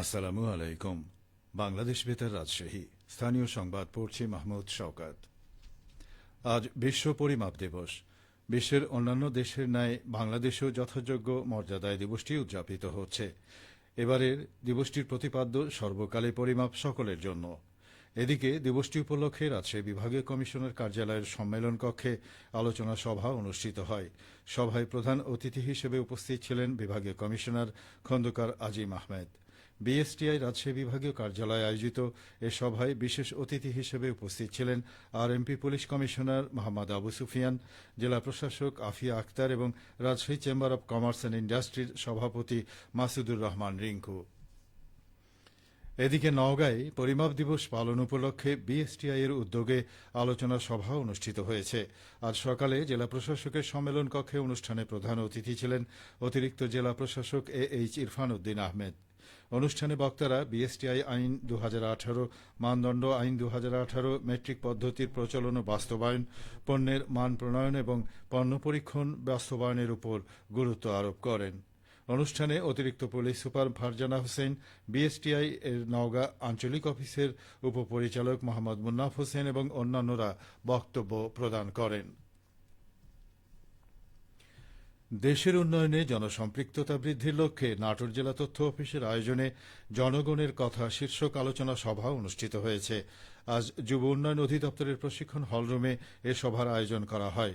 আসসালামু আলাইকুম। বাংলাদেশ বেতার রাজশাহী। স্থানীয় সংবাদ পড়ছি মাহমুদ শওকাত। আজ বিশ্ব পরিমাপ দিবস। বিশ্বের অন্যান্য দেশের ন্যায় বাংলাদেশেও যথাযোগ্য মর্যাদায় দিবসটি উদযাপিত হচ্ছে। এবারের দিবসটির প্রতিপাদ্য সর্বকালে পরিমাপ সকলের জন্য। এদিকে দিবসটি উপলক্ষে রাজশাহী বিভাগীয় কমিশনার কার্যালয়ের সম্মেলন কক্ষে আলোচনা সভা অনুষ্ঠিত হয়। সভায় প্রধান অতিথি হিসেবে উপস্থিত ছিলেন বিভাগীয় কমিশনার খন্দকার আজিম আহমেদ। বিএসটিআই রাজশাহী বিভাগীয় কার্যালয়ে আয়োজিত এ সভায় বিশেষ অতিথি হিসেবে উপস্থিত ছিলেন RMP police commissioner Mohammad Abu Sufian, জেলা প্রশাসক আফিয়া আক্তার এবং Rajshahi chamber of commerce and ইন্ডাস্ট্রির সভাপতি মাসুদুর রহমান রিঙ্কু এদিকে নওগাঁয় পরিমাপ দিবস পালন উপলক্ষে বিএসটিআই এর উদ্যোগে আলোচনা সভা অনুষ্ঠিত হয়েছে। আজ সকালে জেলা প্রশাসকের সম্মেলন কক্ষে অনুষ্ঠানে প্রধান অতিথি ছিলেন অতিরিক্ত জেলা প্রশাসক এ এইচ ইরফান উদ্দিন আহমেদ। অনুষ্ঠানে বক্তারা বিএসটিআই আইন দু হাজার আঠারো, মানদণ্ড আইন দু হাজার আঠারো, মেট্রিক পদ্ধতির প্রচলন ও বাস্তবায়ন, পণ্যের মান প্রণয়ন এবং পণ্য পরীক্ষণ বাস্তবায়নের উপর গুরুত্ব আরোপ করেন। অনুষ্ঠানে অতিরিক্ত police super Farzana Hossain, BSTI এর নওগাঁ আঞ্চলিক অফিসের উপপরিচালক মোহাম্মদ মুন্নাফ হোসেন এবং অন্যান্যরা বক্তব্য প্রদান করেন। দেশের উন্নয়নে জনসম্পৃক্ততা বৃদ্ধির লক্ষ্যে নাটোর জেলা তথ্য অফিসের আয়োজনে জনগণের কথা শীর্ষক আলোচনা সভা অনুষ্ঠিত হয়েছে। আজ যুব উন্নয়ন অধিদপ্তরের প্রশিক্ষণ হলরুমে এ সভার আয়োজন করা হয়।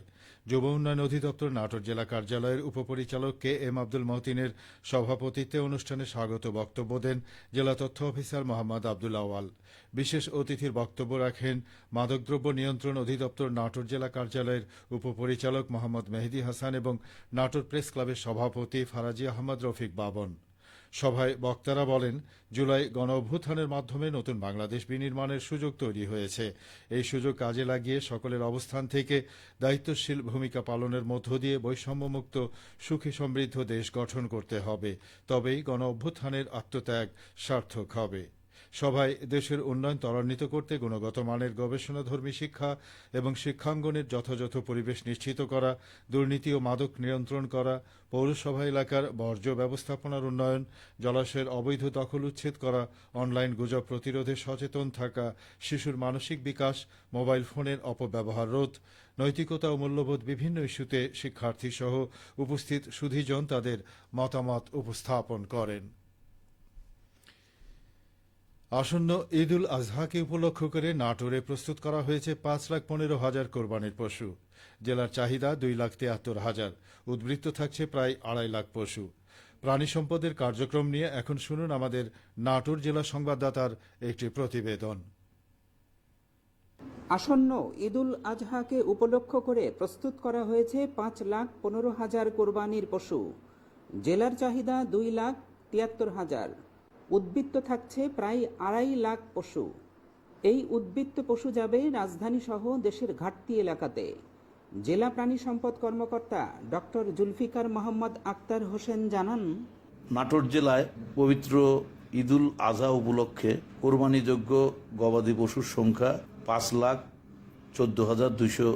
যুব উন্নয়ন অধিদপ্তর নাটোর জেলা কার্যালয়ের উপপরিচালক কে এম আব্দুল মহতিনের সভাপতিত্বে অনুষ্ঠানে স্বাগত বক্তব্য দেন জেলা তথ্য অফিসার মোহাম্মদ আব্দুল আওয়াল বিশেষ অতিথির বক্তব্য রাখেন মাদকদ্রব্য নিয়ন্ত্রণ অধিদপ্তর নাটোর জেলা কার্যালয়ের উপপরিচালক মোহাম্মদ মেহেদি হাসান এবং নাটোর প্রেস ক্লাবের সভাপতি ফারাজি আহমদ রফিক বাবন। সভায় বক্তারা বলেন, জুলাই গণ অভ্যুত্থানের মাধ্যমে নতুন বাংলাদেশ বিনির্মাণের সুযোগ তৈরি হয়েছে। এই সুযোগ কাজে লাগিয়ে সকলের অবস্থান থেকে দায়িত্বশীল ভূমিকা পালনের মধ্য দিয়ে বৈষম্যমুক্ত, সুখী সমৃদ্ধ দেশ গঠন করতে হবে। তবেই গণ অভ্যুত্থানের আত্মত্যাগ সার্থক হবে। সভায় দেশের উন্নয়ন ত্বরান্বিত করতে গুণগত মানের গবেষণাধর্মী শিক্ষা এবং শিক্ষাঙ্গনের যথাযথ পরিবেশ নিশ্চিত করা, দুর্নীতি ও মাদক নিয়ন্ত্রণ করা, পৌরসভা এলাকার বর্জ্য ব্যবস্থাপনার উন্নয়ন, জলাশয়ের অবৈধ দখল উচ্ছেদ করা, অনলাইন গুজব প্রতিরোধে সচেতন থাকা, শিশুর মানসিক বিকাশ, মোবাইল ফোনের অপব্যবহার রোধ, নৈতিকতা ও মূল্যবোধ বিভিন্ন ইস্যুতে শিক্ষার্থী সহ উপস্থিত সুধীজন তাদের মতামত উপস্থাপন করেন। আসন্ন ঈদ উল আজহাকে উপলক্ষ করে নাটোরে প্রস্তুত করা হয়েছে পাঁচ লাখ পনেরো হাজার কোরবানির পশু। জেলার চাহিদা দুই লাখ তিয়াত্তর হাজার। উদ্বৃত্ত থাকছে প্রায় আড়াই লাখ পশু। প্রাণী সম্পদের কার্যক্রম নিয়ে এখন শুনুন আমাদের নাটোর জেলা সংবাদদাতার একটি প্রতিবেদন। আসন্ন ঈদুল আজহাকে উপলক্ষ করে প্রস্তুত করা হয়েছে পাঁচ লাখ পনেরো হাজার কোরবানির পশু। জেলার চাহিদা দুই লাখ তিয়াত্তর হাজার। উদ্বৃত্ত থাকছে প্রায় আড়াই লাখ পশু। এই উদ্বৃত্ত পশু যাবে রাজধানী সহ দেশের ঘাটতি এলাকাতে। জেলা প্রাণী সম্পদ কর্মকর্তা ডক্টর জুলফিকার মোহাম্মদ আক্তার হোসেন জানান নাটোর জেলায় পবিত্র ঈদুল আজহা উপলক্ষে কোরবানিযোগ্য গবাদি পশুর সংখ্যা পাঁচ লাখ চোদ্দ হাজার দুইশো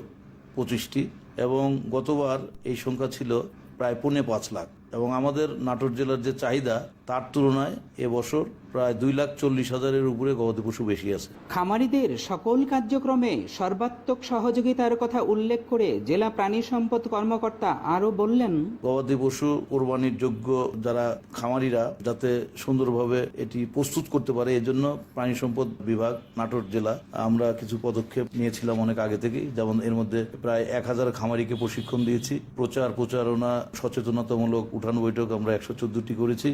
পঁচিশটি এবং গতবার এই সংখ্যা ছিল প্রায় পৌনে পাঁচ লাখ। এবং আমাদের নাটোর জেলার যে চাহিদা তার তুলনায় এবছর প্রায় দুই লাখ চল্লিশ হাজারের উপরে গবাদি পশু বেশি আছে। খামারিদের সকল কার্যক্রমে সর্বাত্মক সহযোগিতার কথা উল্লেখ করে জেলা প্রাণী সম্পদ কর্মকর্তা আরও বললেন গবাদি পশু কোরবানির যোগ্য যারা খামারিরা যাতে সুন্দরভাবে এটি প্রস্তুত করতে পারে এজন্য প্রাণী সম্পদ বিভাগ নাটোর জেলা আমরা কিছু পদক্ষেপ নিয়েছিলাম অনেক আগে থেকেই যেমন এর মধ্যে প্রায় এক হাজার খামারিকে প্রশিক্ষণ দিয়েছি। প্রচার প্রচারণা সচেতনতামূলক উঠান বৈঠক আমরা একশো চোদ্দটি করেছি।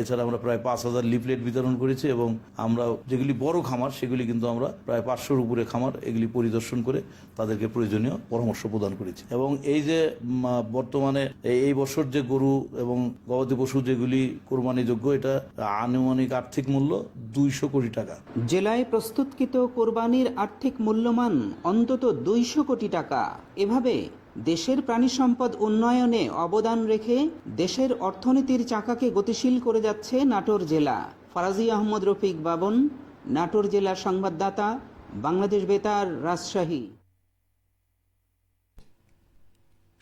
এছাড়া আমরা প্রায় পাঁচ হাজার লিফলেট বিতরণ করেছি এবং আমরা যেগুলি বড় খামার, সেগুলি কিন্তু আমরা প্রায় পাঁচশোর উপরে খামার এগুলি পরিদর্শন করে তাদেরকে প্রয়োজনীয় পরামর্শ প্রদান করেছি। এবং এই যে বর্তমানে এই বছর যে গরু এবং গবাদি পশু যেগুলি কোরবানিযোগ্য, এটা আনুমানিক আর্থিক মূল্য দুইশো কোটি টাকা। জেলায় প্রস্তুতকৃত কোরবানির আর্থিক মূল্যমান অন্তত দুইশো কোটি টাকা। এভাবে দেশের প্রাণী সম্পদ উন্নয়নে অবদান রেখে দেশের অর্থনীতির চাকাকে গতিশীল করে যাচ্ছে নাটোর জেলা। ফারাজি আহমদ রফিক বাবন, নাটোর জেলার সংবাদদাতা, বাংলাদেশ বেতার, রাজশাহী।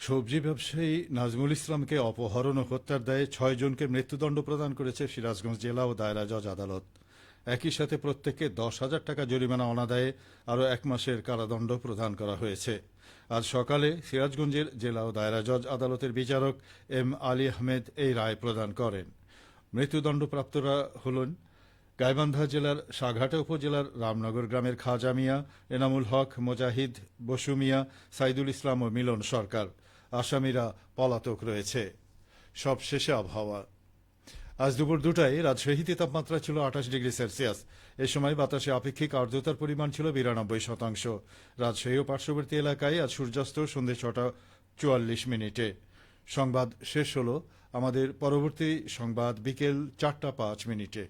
সবজি ব্যবসায়ী নাজমুল ইসলামকে অপহরণ ও হত্যার দায়ে ছয় জনকে মৃত্যুদণ্ড প্রদান করেছে সিরাজগঞ্জ জেলা ও দায়রা জজ আদালত। একই সাথে প্রত্যেককে দশ হাজার টাকা জরিমানা অনাদায়ে আরও এক মাসের কারাদণ্ড প্রদান করা হয়েছে। আজ সকালে সিরাজগঞ্জের জেলা ও দায়রা জজ আদালতের বিচারক এম আলী আহমেদ এই রায় প্রদান করেন। মৃত্যুদণ্ডপ্রাপ্তরা হলেন গাইবান্ধা জেলার সাঘাটা উপজেলার রামনগর গ্রামের খাজা মিয়া, এনামুল হক, মোজাহিদ, বসু মিয়া, সাইদুল ইসলাম ও মিলন সরকার, আসামিরা পলাতক রয়েছে। সবশেষে আবহাওয়া। আজ দুপুর দুটায় রাজশাহীতে তাপমাত্রা ছিল আঠাশ ডিগ্রি সেলসিয়াস। এ সময় বাতাসে আপেক্ষিক আর্দ্রতার পরিমাণ ছিল বিরানব্বই শতাংশ। রাজশাহী ও পার্শ্ববর্তী এলাকায় আজ সূর্যাস্ত সন্ধ্যে ছটা চুয়াল্লিশ মিনিটে। সংবাদ শেষ হলো আমাদের পরবর্তী সংবাদ বিকেল চারটা পাঁচ মিনিটে।